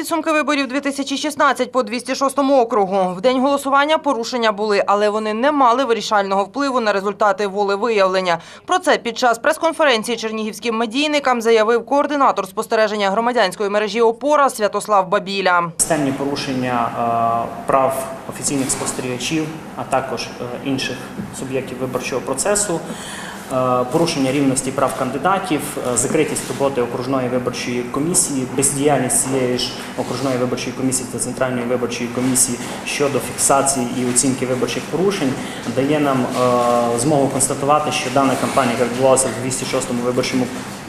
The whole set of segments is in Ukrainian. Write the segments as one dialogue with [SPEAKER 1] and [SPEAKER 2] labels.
[SPEAKER 1] підсумки виборів 2016 по 206 округу. В день голосування порушення були, але вони не мали вирішального впливу на результати волевиявлення. Про це під час прес-конференції чернігівським медійникам заявив координатор спостереження громадянської мережі «Опора» Святослав Бабіля.
[SPEAKER 2] Системні порушення е, прав офіційних спостерігачів, а також е, інших суб'єктів виборчого процесу, порушення рівності прав кандидатів, е, закритість роботи окружної виборчої комісії, бездіяльність цієї ж окружної виборчої комісії та центральної виборчої комісії щодо фіксації і оцінки виборчих порушень дає нам е, змогу констатувати, що дана кампанія, яка відбувалася в 206-му виборчому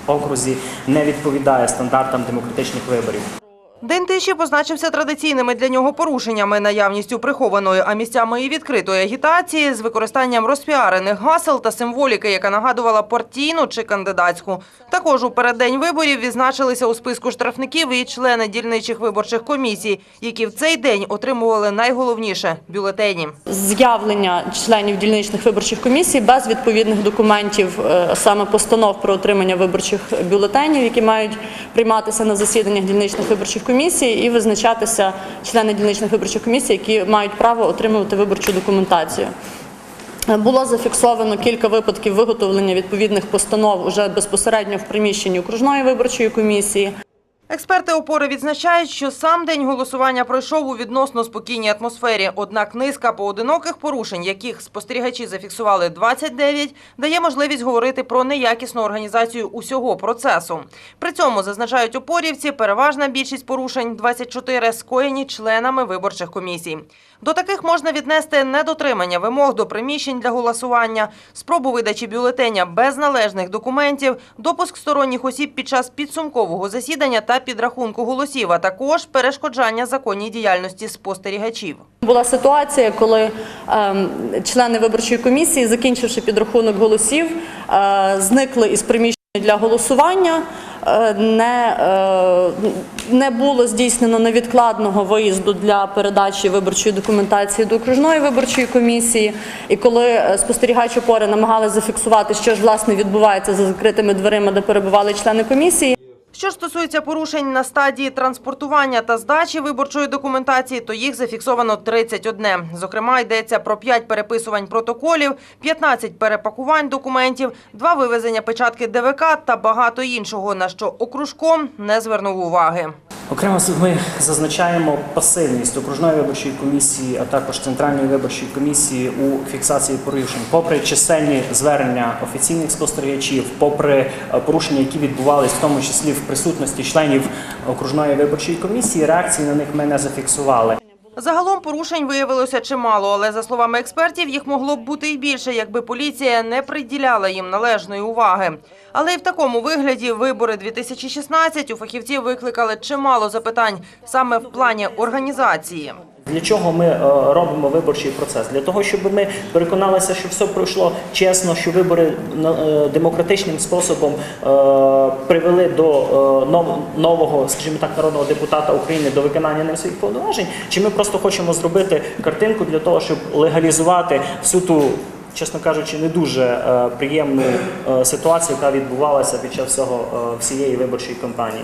[SPEAKER 2] окрузі, не відповідає стандартам демократичних виборів.
[SPEAKER 1] День тиші позначився традиційними для нього порушеннями, наявністю прихованої, а місцями і відкритої агітації з використанням розпіарених гасел та символіки, яка нагадувала партійну чи кандидатську. Також у переддень виборів відзначилися у списку штрафників і члени дільничих виборчих комісій, які в цей день отримували найголовніше – бюлетені.
[SPEAKER 3] з'явлення членів дільничних виборчих комісій без відповідних документів, е, саме постанов про отримання виборчих бюлетенів, які мають прийматися на засіданнях дільничних виборчих комісій, і визначатися члени дільничних виборчих комісій, які мають право отримувати виборчу документацію. Е, Було зафіксовано кілька випадків виготовлення відповідних постанов уже безпосередньо в приміщенні окружної виборчої комісії.
[SPEAKER 1] Експерти опори відзначають, що сам день голосування пройшов у відносно спокійній атмосфері. Однак низка поодиноких порушень, яких спостерігачі зафіксували 29, дає можливість говорити про неякісну організацію усього процесу. При цьому, зазначають опорівці, переважна більшість порушень 24 скоєні членами виборчих комісій. До таких можна віднести недотримання вимог до приміщень для голосування, спробу видачі бюлетеня без належних документів, допуск сторонніх осіб під час підсумкового засідання та підрахунку голосів, а також перешкоджання законній діяльності спостерігачів.
[SPEAKER 3] Була ситуація, коли ем, члени виборчої комісії, закінчивши підрахунок голосів, е, зникли із приміщення для голосування. Е, Не, е, не було здійснено невідкладного виїзду для передачі виборчої документації до окружної виборчої комісії. І коли спостерігач опори намагалися зафіксувати, що ж власне відбувається за закритими дверима, де перебували члени комісії.
[SPEAKER 1] Що стосується порушень на стадії транспортування та здачі виборчої документації, то їх зафіксовано 31. Зокрема, йдеться про 5 переписувань протоколів, 15 перепакувань документів, 2 вивезення печатки ДВК та багато іншого, на що окружком не звернув уваги.
[SPEAKER 2] Окремо ми зазначаємо пасивність окружної виборчої комісії, а також центральної виборчої комісії у фіксації порушень, попри чисельні звернення офіційних спостерігачів, попри е, порушення, які відбувалися, в тому числі в присутності членів окружної виборчої комісії, реакції на них ми не зафіксували.
[SPEAKER 1] Загалом порушень виявилося чимало, але за словами експертів, їх могло б бути і більше, якби поліція не приділяла їм належної уваги. Але й в такому вигляді вибори 2016 у фахівців викликали чимало запитань саме в плані організації.
[SPEAKER 2] Для чого ми е, робимо виборчий процес? Для того, щоб ми переконалися, що все пройшло чесно, що вибори е, демократичним способом е, привели до нов- нового, скажімо так, народного депутата України до виконання ним своїх повноважень. Чи ми просто хочемо зробити картинку для того, щоб легалізувати всю ту, чесно кажучи, не дуже приємну ситуацію, яка відбувалася під час всього всієї виборчої кампанії?